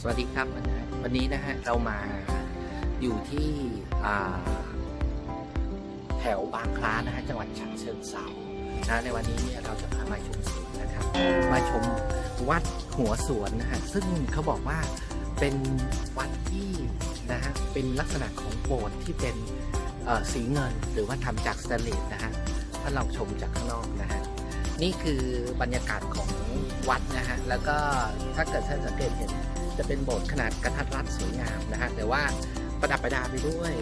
สวัสดีครับนะวันนี้นะฮะเรามาอยู่ที่แถวบางคล้านะฮะจังหวัดฉะเชิงเทรานะในวันนี้เนี่ยเราจะพามาชมสวนนะครับ มาชมวัดหัวสวนนะฮะซึ่งเขาบอกว่าเป็นวัดที่นะฮะเป็นลักษณะของโบสถ์ที่เป็นสีเงินหรือว่าทำจากสแตนเลสนะฮะถ้าเราชมจากข้างนอกนะฮะนี่คือบรรยากาศของวัดนะฮะแล้วก็ถ้าเกิดท่านสังเกตเห็น จะเป็นโบสถ์ขนาดกระทัดรัดสวยงามนะฮะแต่ว่าประดับประดาไปด้วย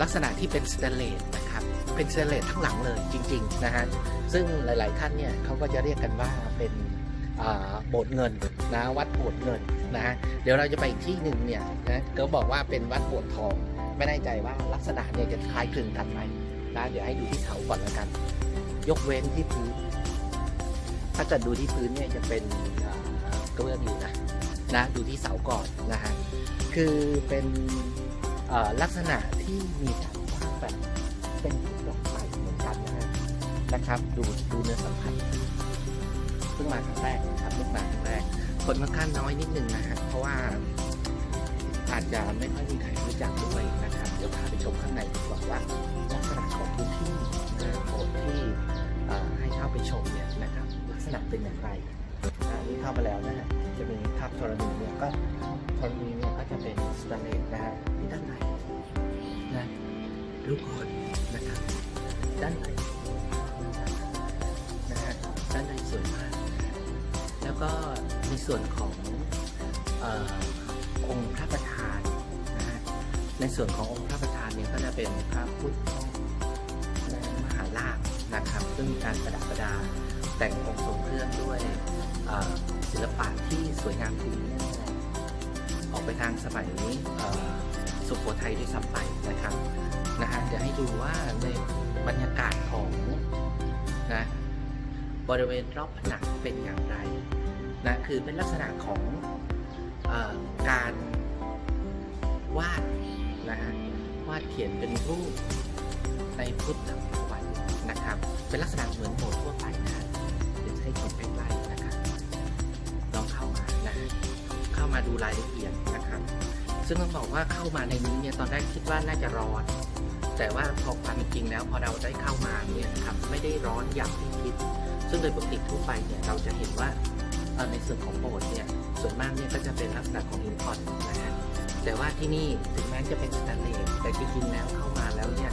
ลักษณะที่เป็นสแตนเลสนะครับเป็นสแตนเลสทั้งหลังเลยจริงๆนะฮะซึ่งหลายๆท่านเนี่ยเขาก็จะเรียกกันว่าเป็นโบสถ์เงินนะวัดโบสถ์เงินนะฮะเดี๋ยวเราจะไปอีกที่หนึ่งเนี่ยนะเขาบอกว่าเป็นวัดโบสถ์ทองไม่แน่ใจว่าลักษณะเนี่ยจะคล้ายคลึงกันไหมนะเดี๋ยวให้ดูที่เขาก่อนแล้วกัน ยกเว้นที่พื้น ถ้าเกิดดูที่พื้นเนี่ยจะเป็นกระเบื้องอยู่นะ นะดูที่เสาก่อนนะฮะคือเป็นลักษณะที่มีการวาดแบบเป็นดอกไม้เหมือนกันนะฮะนะครับ ดูดูเนื้อสัมผัสเพิ่งมาครั้งแรกนะครับเพิ่งมาครั้งแรกคนค่อนข้างน้อยนิดนึงนะฮะเพราะว่าอาจจะไม่ค่อยมีใครรู้จักด้วยนะครับ เดี๋ยวพาไปชมข้างในดีกว่าว่าลักษณะของพื้นที่นะโบสถ์ที่ให้เข้าไปชมเนี่ยนะครับลักษณะเป็นอย่างไร อ่านี่เข้ามาแล้วนะฮะจะมีทับธรณีเนี่ยก็ธรณีเนี่ยก็จะเป็นสแตนเลสนะฮะที่ด้านในนะดูก่อนนะครับด้านในนะฮะด้านในสวยมากแล้วก็ในส่วนของเอ่อองค์พระประธานนะฮะในส่วนขององค์พระประธานเนี่ยก็จะเป็นพระพุทธมหาลาภนะครับซึ่งมีการประดับประดาแต่งองค์ทรงเครื่องด้วย ศิลปะที่สวยงามดีแน่ๆออกไปทางสมัยเอ่อสุโขทัยด้วยซ้ำไปนะครับนะฮะเดี๋ยวให้ดูว่าในบรรยากาศของนะบริเวณรอบผนังเป็นอย่างไรนะคือเป็นลักษณะของออการวาดนะฮะวาดเขียนเป็นรูปในพุทธประวัตินะครับ เป็นลักษณะเหมือนโบสถ์ทั่วไปนะ มาดูรายละเอียดนะครับซึ่งต้องบอกว่าเข้ามาในนี้เนี่ยตอนแรกคิดว่าน่าจะร้อน แต่ว่าพอความเป็นจริงแล้วพอเราได้เข้ามาเนี่ยนะครับไม่ได้ร้อนอย่างที่คิด ซึ่งโดยปกติทั่วไปเนี่ยเราจะเห็นว่าในส่วนของโบสถ์เนี่ยส่วนมากเนี่ยก็จะเป็นลักษณะของอินพอร์ตนะฮะแต่ว่าที่นี่ถึงแม้จะเป็นสแตนเลสแต่จริงๆแล้วเข้ามาแล้วเนี่ย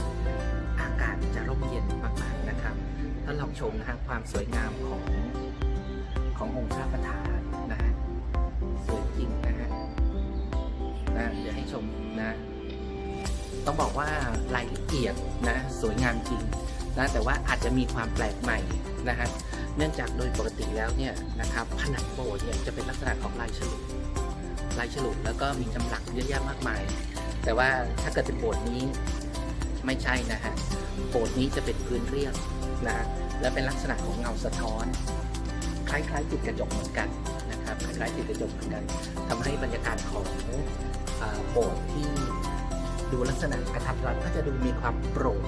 อากาศจะร่มเย็นมากๆนะครับ ถ้าลองชมนะฮะความสวยงามของขององค์พระประธาน นะ เดี๋ยวให้ชมนะ ต้องบอกว่ารายละเอียดนะสวยงามจริงนะแต่ว่าอาจจะมีความแปลกใหม่นะฮะเนื่องจากโดยปกติแล้วเนี่ยนะครับผนังโบสถ์เนี่ยจะเป็นลักษณะของลายฉลุลายฉลุแล้วก็มีจำหลักเยอะแยะมากมาย แต่ว่าถ้าเกิดเป็นโบสถ์นี้ไม่ใช่นะฮะโบสถ์นี้จะเป็นพื้นเรียบนะและเป็นลักษณะของเงาสะท้อน คล้ายๆติดกระจกเหมือนกัน นะครับคล้ายๆติดกระจกเหมือนกันทำให้บรรยากาศของโบสถ์ที่ดูลักษณะกระทัดรัดก็จะดูมีความโปร่ง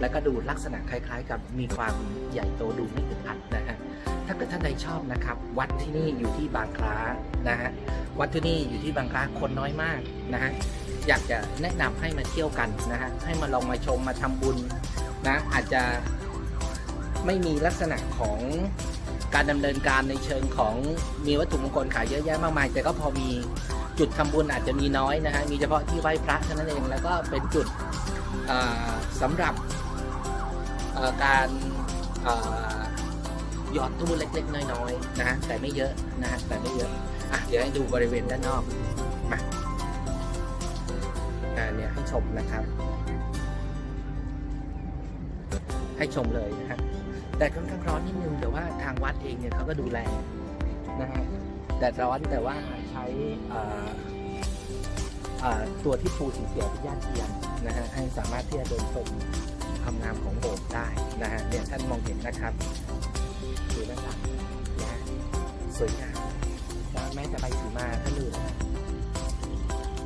และก็ดูลักษณะคล้าย ๆ กับมีความใหญ่โตดูไม่อึดอัดนะฮะถ้าเกิดท่านใดชอบนะครับ วัดที่นี่อยู่ที่บางคล้านะฮะวัดที่นี่อยู่ที่บางคล้าคนน้อยมากนะฮะอยากจะแนะนำให้มาเที่ยวกันนะฮะให้มาลองมาชมมาทำบุญนะอาจจะไม่มีลักษณะของ การดำเนินการในเชิงของมีวัตถุมงคลขายเยอะแยะมากมาย แต่ก็พอมีจุดทำบุญอาจจะมีน้อยนะฮะมีเฉพาะที่ไหว้พระเท่านั้นเองแล้วก็เป็นจุดอ่าสำหรับการหยอดตู้เล็ก ๆ น้อยๆนะฮะแต่ไม่เยอะนะฮะแต่ไม่เยอะอะเดี๋ยวให้ดูบริเวณด้านนอกมาอ่าเนี่ยให้ชมนะครับ ให้ชมเลยนะครับ แต่ค่อนข้างร้อนนิดนึงแต่ว่าทางวัดเองเนี่ยเขาก็ดูแลนะฮะแดดร้อนแต่ว่าใช้ตัวที่ปูสีเขียวเป็นญาติเทียมนะฮะให้สามารถที่จะเดินชมความงามของโบสถ์ได้นะฮะเนี่ยท่านมองเห็นนะครับดูด้านหลังนะฮะสวยงามนะแม้แต่ใบสีมาท่านดูนะฮะ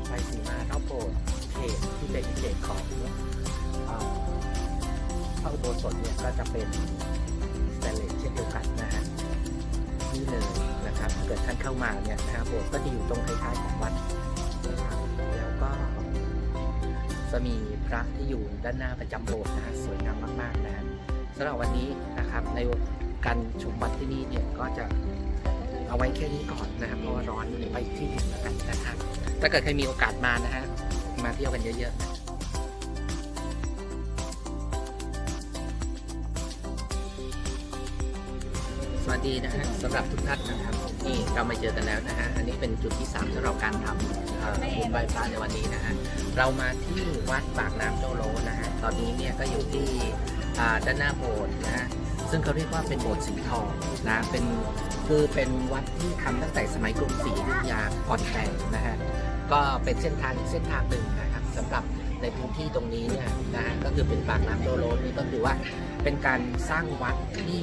ไปสีมารอบโบสถ์เขตที่เป็นเขตของอ ระอุโบสถเนี่ยก็จะเป็นสแตนเลสเช่นเดียวกันนะฮะนี่เลยนะครับถ้าเกิดท่านเข้ามาเนี่ยนะครับโบสถ์ก็จะอยู่ตรงท้ายๆของวัดนะครับแล้วก็จะมีพระที่อยู่ด้านหน้าประจำโบสถ์นะฮะสวยงามมากๆนะฮะสำหรับวันนี้นะครับในการชมวัดที่นี่เนี่ยก็จะเอาไว้แค่นี้ก่อนนะครับเพราะว่าร้อนเดี๋ยวไปที่หนึ่งแล้วกันนะครับถ้าเกิดใครมีโอกาสมานะฮะมาเที่ยวกันเยอะๆนะ วัสดีนะฮะสำหรับทุกท่านนะครับนี่เรามาเจอกันแล้วนะฮะอันนี้เป็นจุดที่3สำหรับการทำบุญไหว้พระในวันนี้นะฮะเรามาที่วัดปากน้ำโจโลนะฮะตอนนี้เนี่ยก็อยู่ที่ด้านหน้าโบสถ์นะฮะซึ่งเขาเรียกว่าเป็นโบสถ์สีทองนะเป็นคือเป็นวัดที่ทำตั้งแต่สมัยกรุงศรีอยุธยาก่อนแต่งนะฮะก็เป็นเส้นทางเส้นทางหนึ่งนะครับสำหรับในพื้นที่ตรงนี้เนี่ยนะฮะก็คือเป็นปากน้ำโจโลนี่ก็คือว่าเป็นการสร้างวัดที่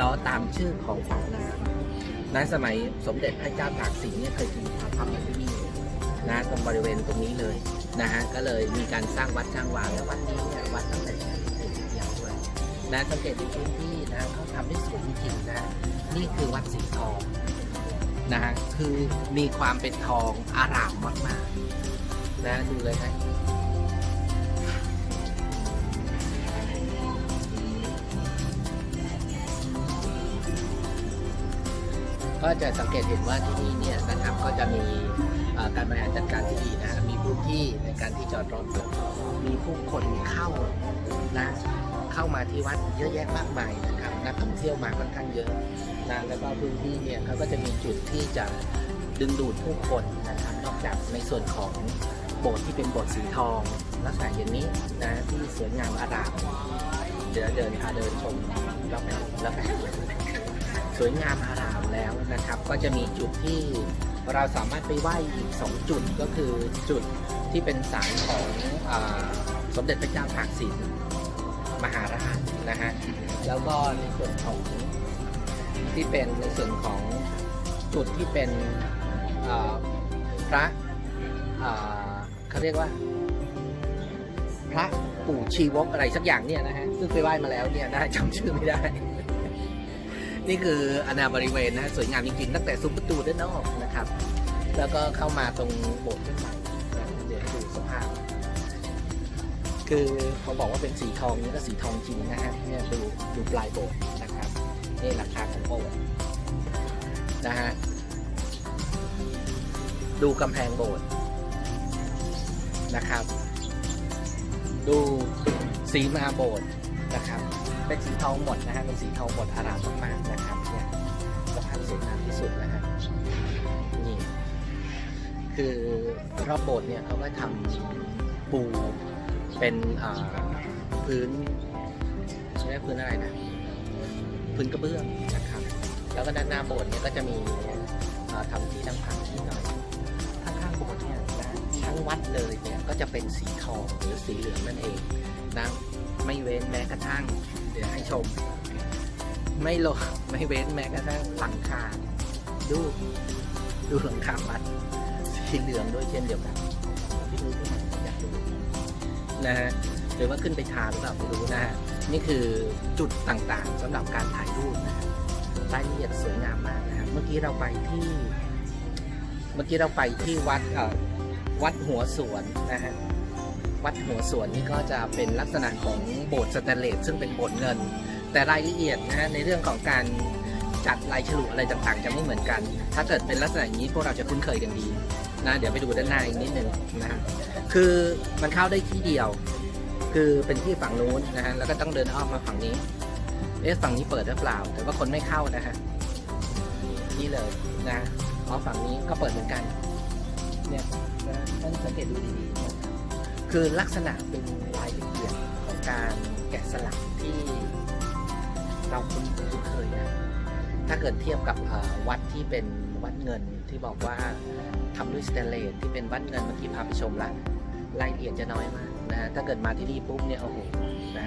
ล้อตามชื่อของปากน้ำในสมัยสมเด็จพระเจ้าตากสินเนี่ยเคยถึงพระพักตร์ที่นี่นะตรงบริเวณตรงนี้เลยนะฮะก็เลยมีการสร้างวัดสร้างวางและวัดนี้เนี่ยวัดตั้งแต่สมัยกรุงศรีอยุธยาด้วยนะสังเกตดูพื้นที่นะเขาทำได้สวยจริงๆนะนี่คือวัดสีทองนะฮะคือมีความเป็นทองอารามมากๆนะดูเลยนะ ก็จะสังเกตเห็นว่าที่นี่เนี่ยนะครับก็จะมีการบริหารจัดการที่ดีนะฮะมีพื้นที่ในการที่จอดรถมีผู้คนเข้านะเข้ามาที่วัดเยอะแยะมากมายนะครับนักท่องเที่ยวมาค่อนข้างเยอะนะแล้วก็พื้นที่เนี่ยเขาก็จะมีจุดที่จะดึงดูดผู้คนนะครับนอกจากในส่วนของโบสถ์ที่เป็นโบสถ์สีทองลักษณะอย่างนี้นะที่สวยงามอารามเดี๋ยวเดินพาเดินชมรอบๆแล้วกัน สวยงามอารามแล้วนะครับ ก็จะมีจุดที่เราสามารถไปไหว้อีก 2 จุดก็คือจุดที่เป็นศาลของอสมเด็จพระเจ้าตากสินมหาราชนะฮะแล้วก็ในส่วนของที่เป็นในส่วนของจุดที่เป็นพระเขาเรียกว่า พระปู่ชีวกอะไรสักอย่างเนี่ยนะฮะซึ่งไปไหว้มาแล้วเนี่ยนะจำชื่อไม่ได้ นี่คืออนาบริเวณนะฮะสวยงามจริงๆ ตั้งแต่ซุ้มประตูด้านนอกนะครับ แล้วก็เข้ามาตรงโบสถ์ขึ้นมานะเดี๋ยวดูสภาพ คือเขาบอกว่าเป็นสีทองนี่ก็สีทองจริงนะฮะเนี่ยดูดูปลายโบสถ์นะครับนี่ราคาของโบสถ์นะฮะดูกำแพงโบสถ์นะครับ ดูสีมาโบสถ์นะครับ เป็นสีทองหมดนะฮะเป็นสีทองหมดอารามมากๆนะครับเนี่ยสภาพสวยงามที่สุดนะฮะนี่คือรอบโบสถ์เนี่ยเขาก็ทำปูเป็นอ่าพื้นเรียกพื้นอะไรนะพื้นกระเบื้องนะครับแล้วก็ด้านหน้าโบสถ์เนี่ยก็จะมีอ่าทำที่นั่งพักที่หน่อยข้างๆโบสถ์เนี่ยนะทั้งวัดเลยเนี่ยก็จะเป็นสีทองหรือสีเหลืองนั่นเองนะไม่เว้นแม้กระทั่ง ดี๋ยวให้ชม ไม่ลงไม่เว้นแม้กระทั่งหลังคา ดู ดูหลังคาวัดสีเหลืองด้วยเช่นเดียวกันพี่ดูที่ไหนอยากดูนะฮะหรือว่าขึ้นไปทานหรือเปล่าไม่รู้นะฮะนี่คือจุดต่างๆสำหรับการถ่ายรูปนะฮะรายละเอียดสวยงามมากนะครับเมื่อกี้เราไปที่ เมื่อกี้เราไปที่วัดเอ่อวัดหัวสวนนะฮะ วัดหัวสวนนี่ก็จะเป็นลักษณะของโบสถ์สแตนเลสซึ่งเป็นโบสถ์เงิน แต่รายละเอียดนะในเรื่องของการจัดลายฉลุอะไรต่างๆ จะไม่เหมือนกัน ถ้าเกิดเป็นลักษณะอย่างนี้พวกเราจะคุ้นเคยกันดีนะเดี๋ยวไปดูด้านหน้าอีกนิดนึงนะฮะคือมันเข้าได้ที่เดียว คือเป็นที่ฝั่งนู้นนะฮะแล้วก็ต้องเดินอ้อมมาฝั่งนี้เอ๊ะฝั่งนี้เปิดหรือเปล่า แต่ว่าคนไม่เข้านะฮะนี่เลยนะอ๋อฝั่งนี้ก็เปิดเหมือนกันเนี่ยนะท่านสังเกตดูดีๆนะ คือลักษณะเป็นรายละเอียดของการแกะสลักที่เราคุ้นเคยนะถ้าเกิดเทียบกับวัดที่เป็นวัดเงินที่บอกว่าทำด้วยสแตนเลสที่เป็นวัดเงินเมื่อกี้พาไปชมละรายละเอียดจะน้อยมากนะถ้าเกิดมาที่นี่ปุ๊บเนี่ยโอ้โหนะ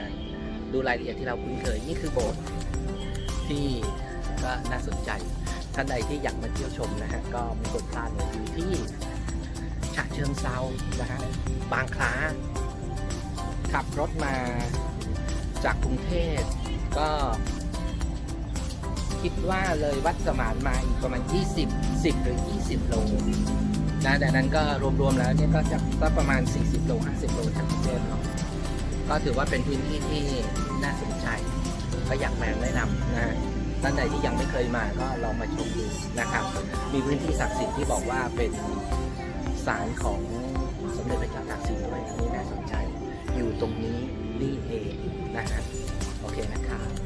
ดูรายละเอียดที่เราคุ้นเคยนี่คือโบสถ์ที่ก็น่าสนใจท่านใดที่อยากมาเที่ยวชมนะฮะก็ไม่ควรพลาดเลยอยู่ที่ ฉะเชิงเซานะฮะบางคล้า ขับรถมาจากกรุงเทพก็ คิดว่าเลยวัดสมานมาอีกประมาณ 20 10 หรือ 20 โลนะดังนั้นก็รวมๆแล้วเนี่ยก็จะก็ประมาณ 40 โล 50 โลจากกรุงเทพเนาะก็ถือว่าเป็นพื้นที่ที่น่าสนใจ ก็อยากมาแนะนำนะฮะท่านใดที่ยังไม่เคยมาก็ลองมาชมดูนะครับ มีพื้นที่ศักดิ์สิทธิ์ที่บอกว่าเป็น สารของสมเด็จพระเจ้าตากสินด้วยอันนี้น่าสนใจ อยู่ตรงนี้นี่เองนะฮะโอเคนะครับ